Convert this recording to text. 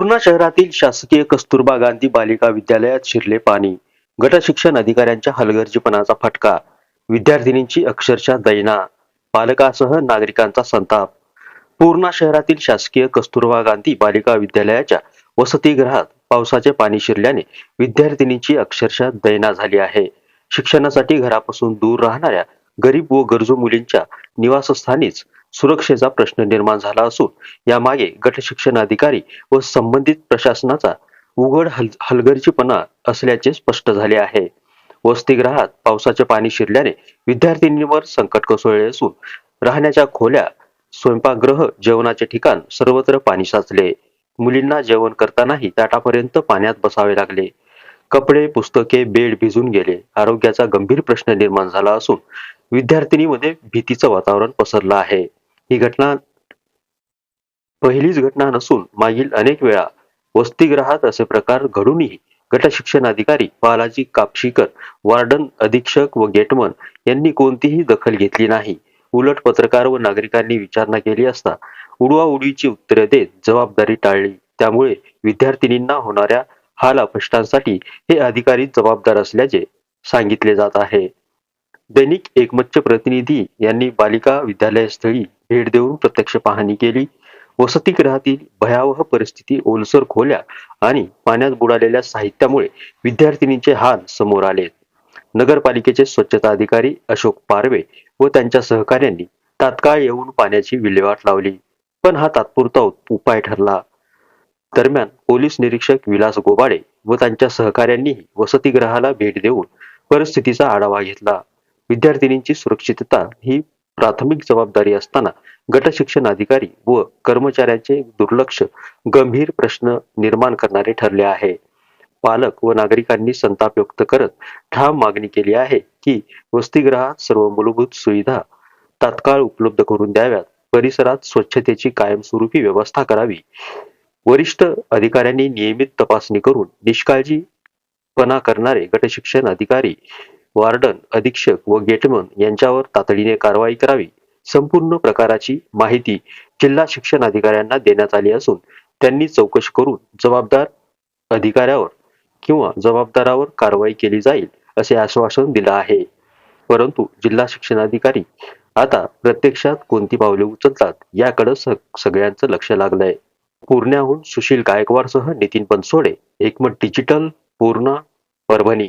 पूर्णा शहरातील शासकीय कस्तुरबा गांधी बालिका विद्यालयात शिरले पाणी. गटशिक्षण अधिकाऱ्यांच्या हलगर्जीपणाचा फटका. विद्यार्थिनींची अक्षरशः दैना पालकासह नागरिकांचा संताप. पूर्णा शहरातील शासकीय कस्तुरबा गांधी बालिका विद्यालयाच्या वसतिगृहात पावसाचे पाणी शिरल्याने विद्यार्थिनींची अक्षरशः दैना झाली आहे. शिक्षणासाठी घरापासून दूर राहणाऱ्या गरीब व गरजू मुलींच्या निवासस्थानीच सुरक्षेचा प्रश्न निर्माण झाला असून यामागे गट शिक्षण अधिकारी व संबंधित प्रशासनाचा उघड हल हलगर्जीपणा असल्याचे स्पष्ट झाले आहे. वसतिगृहात पावसाचे पाणी शिरल्याने विद्यार्थिनींवर संकट कोसळले असून राहण्याच्या खोल्या स्वयंपाकगृह जेवणाचे ठिकाण सर्वत्र पाणी साचले. मुलींना जेवण करतानाही ताटापर्यंत पाण्यात बसावे लागले. कपडे पुस्तके बेड भिजून गेले. आरोग्याचा गंभीर प्रश्न निर्माण झाला असून विद्यार्थिनीमध्ये भीतीचं वातावरण पसरलं आहे. ही घटना पहिलीच घटना नसून मागील अनेक वेळा वसतिगृहात असे प्रकार घडूनही गट शिक्षण अधिकारी बालाजी कापशीकर वार्डन अधीक्षक व गेटमन यांनी कोणतीही दखल घेतली नाही. उलट पत्रकार व नागरिकांनी विचारणा केली असता उडवाउडवीची उत्तरे देत जबाबदारी टाळली. त्यामुळे विद्यार्थिनींना होणाऱ्या हाल अपष्टांसाठी हे अधिकारी जबाबदार असल्याचे सांगितले जात आहे. दैनिक एकमतचे प्रतिनिधी यांनी बालिका विद्यालयस्थळी भेट देऊन प्रत्यक्ष पाहणी केली. वसतिगृहातील भयावह परिस्थिती ओलसर खोल्या आणि पाण्यात बुडालेल्या साहित्यामुळे विद्यार्थिनींचे हाल समोर आले. नगरपालिकेचे स्वच्छता अधिकारी अशोक पारवे व त्यांच्या सहकाऱ्यांनी तात्काळ येऊन पाण्याची विल्हेवाट लावली. पण हा तात्पुरता उपाय ठरला. दरम्यान पोलीस निरीक्षक विलास गोबाडे व त्यांच्या सहकाऱ्यांनीही वसतिगृहाला भेट देऊन परिस्थितीचा आढावा घेतला. विद्यार्थिनींची सुरक्षितता ही प्राथमिक जबाबदारी असताना गट शिक्षण अधिकारी व कर्मचाऱ्यांचे दुर्लक्ष गंभीर प्रश्न निर्माण करणारे ठरले आहे. पालक व नागरिकांनी संताप व्यक्त करत ठाम मागणी केली आहे की वसतिगृहात सर्व मूलभूत सुविधा तात्काळ उपलब्ध करून द्याव्यात. परिसरात स्वच्छतेची कायमस्वरूपी व्यवस्था करावी. वरिष्ठ अधिकाऱ्यांनी नियमित तपासणी करून निष्काळजीपणा करणारे गटशिक्षण अधिकारी वार्डन अधीक्षक व गेटमन यांच्यावर तातडीने कारवाई करावी. संपूर्ण प्रकाराची माहिती जिल्हा शिक्षण अधिकाऱ्यांना देण्यात आली असून त्यांनी चौकशी करून जबाबदार अधिकाऱ्यावर किंवा जबाबदारावर कारवाई केली जाईल असे आश्वासन दिलं आहे. परंतु जिल्हा शिक्षणाधिकारी आता प्रत्यक्षात कोणती पावले उचलतात याकडे सगळ्यांचं लक्ष लागलंय. पूर्ण्याहून Sushil गायकवाडसह Nitin Bansode Ekmat digital Purna Parbhani.